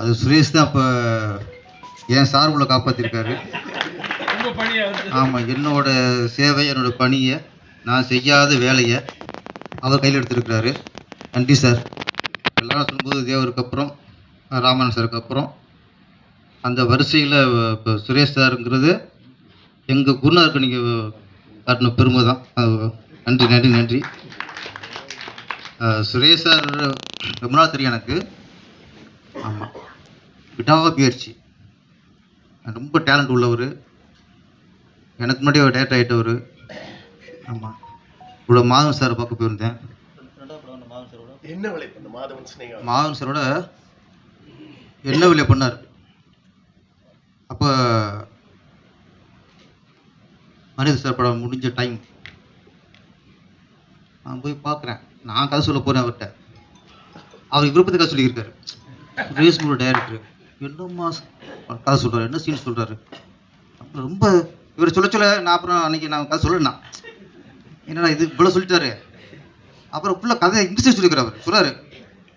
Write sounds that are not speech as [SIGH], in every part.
அது சுரேஷ் தான் இப்போ என் சார்பில் காப்பாற்றிருக்காரு ஆமாம் என்னோட சேவை என்னோட பணியை நான் செய்யாத வேலையை அவர் கையில் எடுத்திருக்கிறாரு. நன்றி சார். எல்லாரும் சொல்லும்போது தேவருக்கு அப்புறம் ராமன் சாருக்கு அப்புறம் அந்த வரிசையில் இப்போ சுரேஷ் சாருங்கிறது எங்கள் குருநாருக்கு நீங்கள் காட்டின பெருமை தான். நன்றி நன்றி நன்றி. சுரேஷ் சார் ரொம்ப நாள் தெரியும் எனக்கு. ஆமாம் விடாமுயற்சி ரொம்ப டேலண்ட் உள்ளவர். எனக்கு முன்னாடி ஒரு டேட் ஆகிட்டவர் ஆமாம் இவ்வளோ மாதவன் சாரை பார்க்க போயிருந்தேன். என்ன விலை பண்ண மாதவன் சாரோட என்ன விலை பண்ணார்? அப்போ மனித சார் படம் முடிஞ்ச டைம் நான் போய் பார்க்குறேன். நான் கதை சொல்ல போகிறேன் அவர்கிட்ட. அவர் கதை சொல்லியிருக்காரு. ரேஸ்மோட டைரக்டர் என்னம்மா கதை சொல்கிறாரு என்ன சீன் சொல்கிறாரு ரொம்ப இவர் சொல்ல சொல்ல நான் அப்புறம் அன்னைக்கு நான் கதை சொல்லணும் என்னடா இது இவ்வளோ சொல்லிட்டாரு. அப்புறம் ஃபுல்லாக கதை இங்கிலீஷில் சொல்லிக்கிறார் அவர் சொல்கிறாரு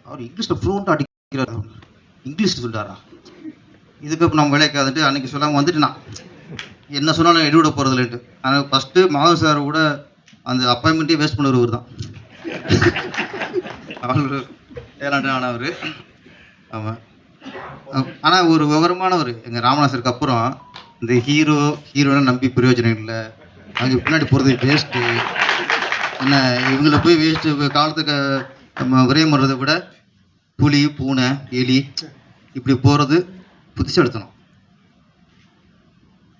அவர் இங்கிலீஷில் ஃப்ளூவெண்ட்டாக அடிக்கிறார் இங்கிலீஷில் சொல்கிறாரா இதுக்கு நம்ம விளையாக்காதுட்டு அன்றைக்கி சொல்லாமல் வந்துட்டு நான் என்ன சொன்னாலும் எடுவிட போகிறதில்லன்ட்டு ஆனால் ஃபஸ்ட்டு மாதவ சார் கூட அந்த அப்பாயின்மெண்ட்டே வேஸ்ட் பண்ணுறவர் தான் அவர் டேலண்டான அவர் ஆமாம் ஆனால் ஒரு விவரமானவர் எங்கள் ராமநாசருக்கு அப்புறம் இந்த ஹீரோ ஹீரோனை நம்பி பிரயோஜனம் இல்லை. அவங்க பின்னாடி போகிறது வேஸ்ட்டு என்ன இவங்கள போய் வேஸ்ட்டு காலத்துக்கு நம்ம விரயம் பண்ணுறதை விட புலி பூனை எலி இப்படி போகிறது புத்திசெலுத்தணும்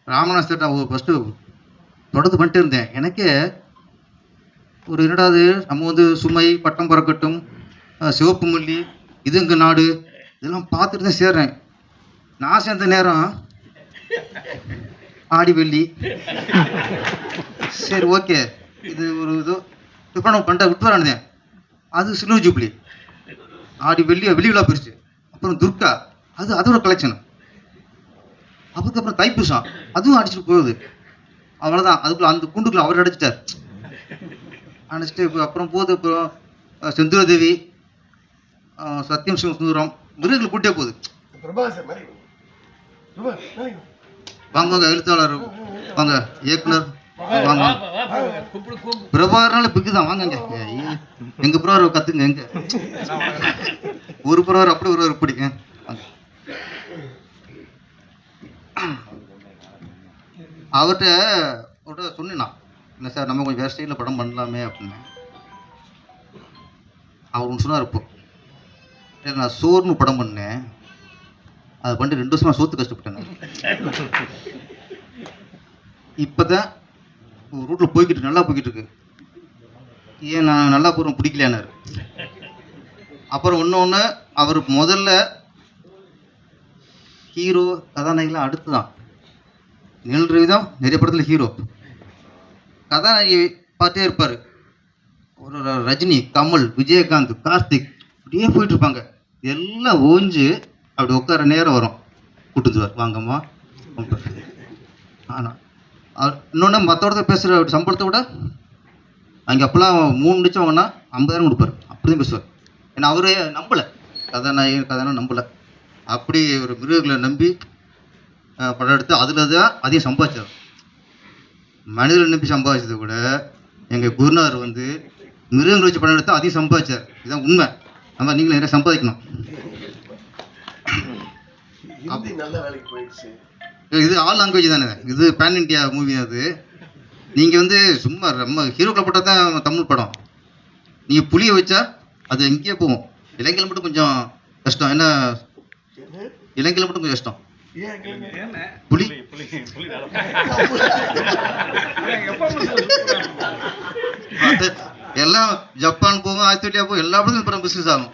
ராமநாசர் நான் ஃபஸ்ட்டு தொடர்ந்து பண்ணிட்டு இருந்தேன். எனக்கே ஒரு என்னடாது நம்ம வந்து சுமை பட்டம் பறக்கட்டும் சிவப்பு மல்லி இது எங்கள் நாடு? இதெல்லாம் பார்த்துட்டு தான் சேர்றேன். நான் சேர்ந்த நேரம் ஆடி வெள்ளி. சரி ஓகே. இது ஒரு இது. இப்போ நம்ம பண்ணிட்ட விட்டு வரானதே அது சில்வர் ஜூப்ளி. ஆடி வெள்ளி வெள்ளி விழா போயிடுச்சு அப்புறம் துர்கா. அது அதோட கலெக்ஷன் அதுக்கப்புறம் தைப்பூசம். அதுவும் அடிச்சுட்டு போகுது. அவ்வளோதான் அதுக்குள்ள அந்த குண்டுக்குள்ள அவர் அடிச்சிட்டார். அடிச்சுட்டு இப்போ அப்புறம் போகுது அப்புறம் செந்துரதேவி சத்யம் அஹ், சிவ சுந்தரம் மிருகங்கள் கூட்டே போகுது? வாங்க வாங்க எழுத்தாளர். வாங்க இயக்குனர். வாங்க பிரபாகரனால பிக்கு தான் வாங்க எங்க பிரபாகர் கத்துங்க எங்க? ஒரு பிரபாகர் அப்படி ஒரு பிடிங்க வாங்க. அவர்கிட்ட அவர்கிட்ட நான். இல்லை சார் நம்ம கொஞ்சம் வேறு ஸ்டைலில் படம் பண்ணலாமே அப்படின்னு. அவர் ஒன்று சொன்னார் இப்போ. நான் சோர்னு படம் பண்ணேன். அதை பண்ணிட்டு ரெண்டு வருஷமாக சோத்து கஷ்டப்பட்டேன் இப்போ தான் ரூட்டில் போய்கிட்டு நல்லா போய்கிட்டு இருக்கு. ஏன் நான் நல்லா போகிறோம் பிடிக்கலையானாரு அப்புறம் இன்னொன்று அவர் முதல்ல ஹீரோ கதாநாயகிலாம் அடுத்து தான் நிழல் ரவிதான் நிறைய படத்தில் ஹீரோ கதாநாயகி பார்த்தே இருப்பார். ஒரு ரஜினி கமல் விஜயகாந்த் கார்த்திக் அப்படியே போயிட்டு இருப்பாங்க எல்லாம் ஓஞ்சு அப்படி உட்கார நேரம் வரும். கூட்டுதுவார் வாங்கம்மா ஆனால் இன்னொன்று மற்றோட பேசுகிற சம்பளத்தை விட அங்கே அப்போல்லாம் மூணு நிமிஷம் வாங்கினா ஐம்பதாயிரம் கொடுப்பாரு. அப்படிதான் பேசுவார். ஏன்னா அவரே நம்பலை. கதாநாயகன் கதாநாயகன் நம்பலை. அப்படி ஒரு மிருகங்களை நம்பி படம் எடுத்து அதில் தான் அதிகம் சம்பாதிச்சார். மனிதர்களை நம்பி சம்பாதிச்சதை விட எங்கள் குருநாதர் வந்து மிருகங்களை வச்சு படம் எடுத்து அதிகம் சம்பாதிச்சார். இதுதான் உண்மை. நம்ம நீங்களும் நிறைய சம்பாதிக்கணும். ஹிந்தி நல்ல வேலைக்கு போயிடுச்சு. இது ஆல் லாங்குவேஜ் தானே. இது பேன் இண்டியா மூவி அது. நீங்கள் வந்து சும்மா நம்ம ஹீரோக்களை போட்டால் தான் தமிழ் படம். நீங்கள் புளியை வச்சா அது எங்கேயே போகும். இலங்கையில் மட்டும் கொஞ்சம் கஷ்டம். என்ன? இலங்கையில் மட்டும் கொஞ்சம் கஷ்டம். புலி. எல்லாம் ஜப்பான் போகும் ஆஸ்திரேலியா போகும் எல்லா இடத்துலையும் அப்புறம் பிஸ்னஸ் ஆகும்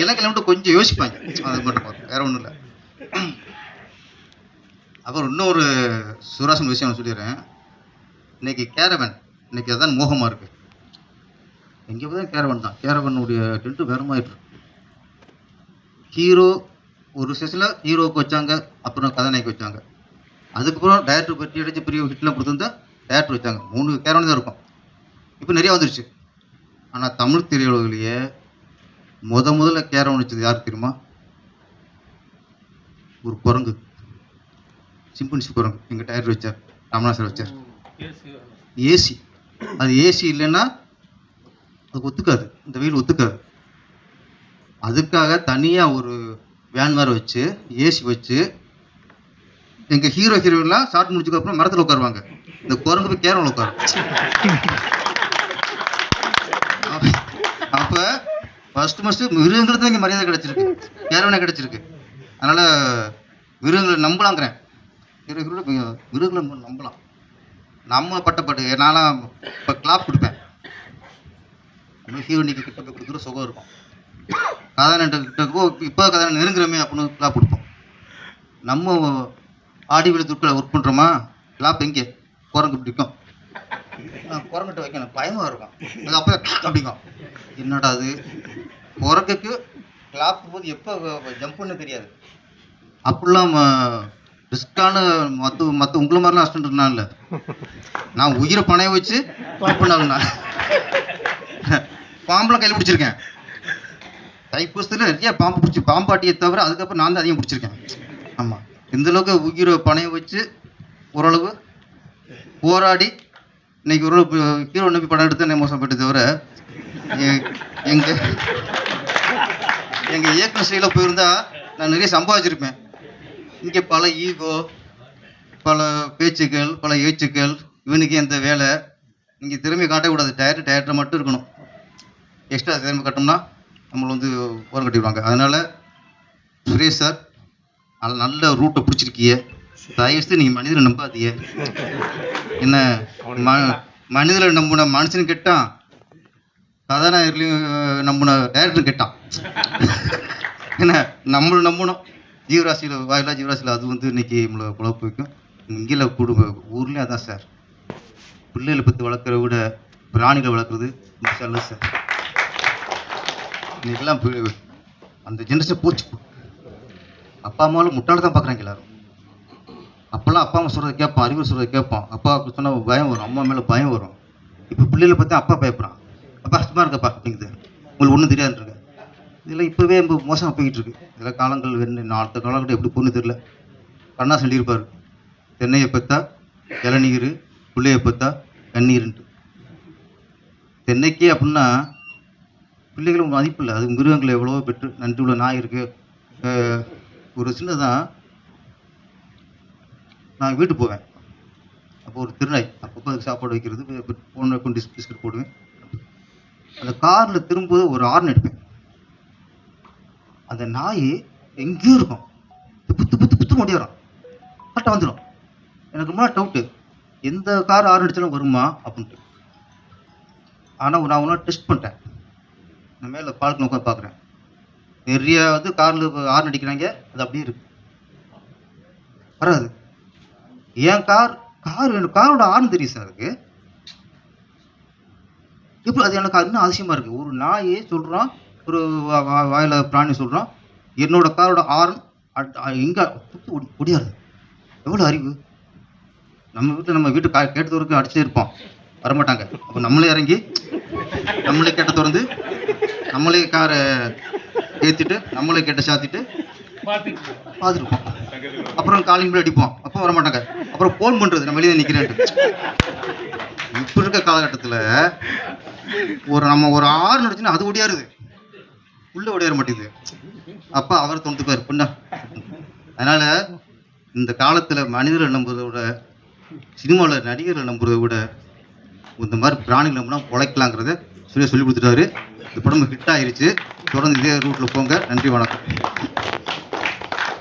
இலங்கையில் மட்டும் கொஞ்சம் யோசிப்பாங்க. அது மட்டும் பார்த்து வேற ஒன்றும் இல்லை. [CLEARS THROAT] அப்புறம் இன்னொரு சுராசன் விஷயம் நான் சொல்லிடுறேன். இன்னைக்கு கேரவன் இன்னைக்கு அதான் மோகமாக இருக்கு. எங்கே போய் கேரவன் தான். கேரவனுடைய டென்ட்டு வேறமாயிட்டு ஹீரோ ஒரு செஷனில் ஹீரோவுக்கு வச்சாங்க அப்புறம் கதாநாயகி வச்சாங்க. அதுக்கப்புறம் டேரக்டர் பற்றி அடிச்சு பெரிய ஹிட்லாம் கொடுத்துருந்தா டேரக்டர் வச்சாங்க. மூணு கேரவன் தான் இருக்கும். இப்போ நிறையா வந்துருச்சு. ஆனால் தமிழ் திரையுலகிலேயே முத முதல்ல கேரம் வச்சது யாருக்கு தெரியுமா? ஒரு குரங்கு. சிம்பன்சி குரங்கு. எங்கள் டயர் வச்சார். ராமநாசர் வச்சார். ஏசி. அது ஏசி இல்லைன்னா அது ஒத்துக்காது. இந்த வெயில் ஒத்துக்காது. அதுக்காக தனியாக ஒரு வேன் வேறு வச்சு ஏசி வச்சு எங்கள் ஹீரோ ஹீரோயின்லாம் ஷார்ட் முடிச்சதுக்கப்புறம் மரத்தில் உட்காருவாங்க. இந்த குரங்கு போய் கேரளில் உட்காரு அப்போ ஃபஸ்ட்டு ஃபஸ்ட்டு மிருகங்களுக்கு இங்கே மரியாதை கிடச்சிருக்கு. கேரவனே கிடச்சிருக்கு. அதனால் மிருகங்களை நம்பலாங்கிறேன். மிருகங்களை நம்பலாம். நம்ம பட்டப்பட்டு நான்லாம் இப்போ கிளாப் கொடுப்பேன். ஹீரோனிக்கு கிட்ட போய் கொடுக்குற சுகம் இருக்கும். கதாநாயகன் கிட்ட போ இப்போ கதாநாயகன் நெருங்குறமே அப்படின்னு கிளாப் கொடுப்போம். நம்ம ஆடி விழுத்துக்களை ஒர்க் பண்ணுறோமா கிளாப் எங்கே? குரங்கு பிடிக்கும். நான் குரங்கிட்ட வைக்கணும் பயமாக இருக்கும். அது அப்போ அப்படிங்கும் என்னடா அது? குரங்குக்கு கிளாப் போது எப்போ ஜம்ப் தெரியாது. அப்படிலாம் ரிஸ்க்கான மற்ற மற்ற உங்களை மாதிரிலாம் அஸ்டண்ட் நான் இல்லை. நான் உயிரை பணைய வச்சு பண்ணாலும் நான் பாம்பெலாம் கையில் பிடிச்சிருக்கேன். தைப்பூசத்தில் நிறைய பாம்பு பிடிச்சி பாம்பாட்டியை தவிர அதுக்கப்புறம் நான் தான் அதிகம் பிடிச்சிருக்கேன். ஆமாம் இந்தளவுக்கு உயிரை பணைய வச்சு ஓரளவு போராடி இன்னைக்கு ஒரு ஹீரோ நம்பி படம் எடுத்து என்ன மோசம் போயிட்டு தவிர எ- எங்க எங்க இயக்குனர் ஸ்டைலில் போயிருந்தா நான் நிறைய சம்பாதிச்சிருப்பேன். இங்கே பல ஈகோ பல பேச்சுக்கள் பல ஏச்சுக்கள் இவனுக்கு எந்த வேலை? இங்கே திறமையை காட்டக்கூடாது. டயர் டயர்ட்டை மட்டும் இருக்கணும். எக்ஸ்ட்ரா திறமை காட்டோம்னா நம்மளை வந்து ஓரம் கட்டிடுவாங்க. அதனால் சுரேஷ் சார் நல்ல நல்ல ரூட்டை பிடிச்சிருக்கியே தயவுசெய்து நீங்கள் மனிதரை நம்பாதீங்க. என்ன ம மனிதரை நம்பின மனுஷனும் கெட்டான் கதாநாயகர்களையும் நம்பின டேரக்டரும் கெட்டான். என்ன நம்மளும் நம்பணும். ஜீவராசியில் வாயிலா ஜீவராசியில் அது வந்து இன்னைக்கு நம்மளை குழப்ப வைக்கும். இங்கே குடும்ப ஊர்லேயும் அதான் சார். பிள்ளைகளை பற்றி வளர்க்குறத விட பிராணிகளை வளர்க்குறது நல்லது சார். இன்னைக்கெல்லாம் அந்த ஜென்ரேஷன் போச்சு. அப்பா அம்மாவும் முட்டாள தான் பார்க்குறாங்க எல்லாரும். அப்போல்லாம் அப்பா அம்மா சொல்கிறத கேட்போம் அறிவுரை சொல்கிறத கேட்போம் அப்பா சொன்னால் பயம் வரும் அம்மா மேலே பயம் வரும். இப்போ பிள்ளைகளை பார்த்தா அப்பா பயப்படுறான். அப்பா கஷ்டமாக இருக்கப்பா அப்படிங்குது. உங்களுக்கு ஒன்றும் தெரியாதுருக்கு இதெல்லாம் இப்போவே ரொம்ப மோசமாக போய்கிட்டு இருக்கு. இதெல்லாம் காலங்கள் வேணும் அடுத்த காலங்கள் எப்படி பொண்ணு தெரியல. கண்ணா சொல்லியிருப்பார் தென்னையை பார்த்தா இளநீர் பிள்ளையை பார்த்தா கண்ணீருன்ட்டு தென்னைக்கே அப்படின்னா பிள்ளைகளும் மதிப்பு இல்லை. அது மிருகங்கள் எவ்வளவோ பெற்று நன்றி உள்ள நாய் இருக்குது ஒரு சின்னதான் நான் வீட்டுக்கு போவேன். அப்போ ஒரு திருநாய் அப்பப்போ அதுக்கு சாப்பாடு வைக்கிறது பொண்ணு கொண்டு பிஸ்கட் போடுவேன். அந்த காரில் திரும்பும்போது ஒரு ஆர்ன் எடுப்பேன். அந்த நாய் எங்கேயும் இருக்கும். புத்து புத்து புத்து துப்பு வரும். கரெக்டாக வந்துடும் எனக்கு ரொம்ப டவுட்டு எந்த கார் ஆர்ன் அடித்தாலும் வருமா? அப்படின்ட்டு. ஆனால் நான் ஒன்றா டெஸ்ட் பண்ணிட்டேன். நான் மேலே பால்கனி உட்காந்து பார்க்குறேன். நிறைய வந்து காரில் ஆர்ன் அடிக்கிறாங்க. அது அப்படியே இருக்கு. வராது. என் கார் கார் எனக்கு காரோட ஆர்ன் தெரியும் சார் அதுக்கு எப்படி அது எனக்கு இன்னும் அதிசயமாக இருக்குது ஒரு நாயே சொல்கிறான் ஒரு வாயில பிராணி சொல்கிறான் என்னோட காரோட ஆர்ன் எங்கே ஒடியாது எவ்வளோ அறிவு? நம்ம வீட்டில் நம்ம வீட்டு கா கேட்டு வரைக்கும் அடிச்சே இருப்போம். வரமாட்டாங்க. அப்போ நம்மளே இறங்கி நம்மளே கேட்ட திறந்து நம்மளே காரை ஏற்றிட்டு நம்மளே கேட்ட சாத்திட்டு. பார்த்துருப்போம் அப்புறம் காலிங் பில் அடிப்போம். அப்போ வர மாட்டாங்க அப்புறம் ஃபோன் பண்ணுறது நான் வெளியே நிற்கிறேன் இப்போ இருக்க காலகட்டத்தில் ஒரு நம்ம ஒரு ஆறு நடிச்சுன்னா அது ஓடியாருது. உள்ளே ஓடியார மாட்டேங்குது. அப்போ அவர் தோணுத்துப்பார் பொண்ணா. அதனால் இந்த காலத்தில் மனிதரை நம்புறதை விட சினிமாவில் நடிகர்களை நம்புறதை விட இந்த மாதிரி பிராணிகள் நம்பினா உழைக்கலாங்கிறத சொல்லி சொல்லி கொடுத்துட்டாரு. இந்த படம் ஹிட் ஆயிருச்சு. தொடர்ந்து இதே ரூட்டில் போங்க. நன்றி வணக்கம்.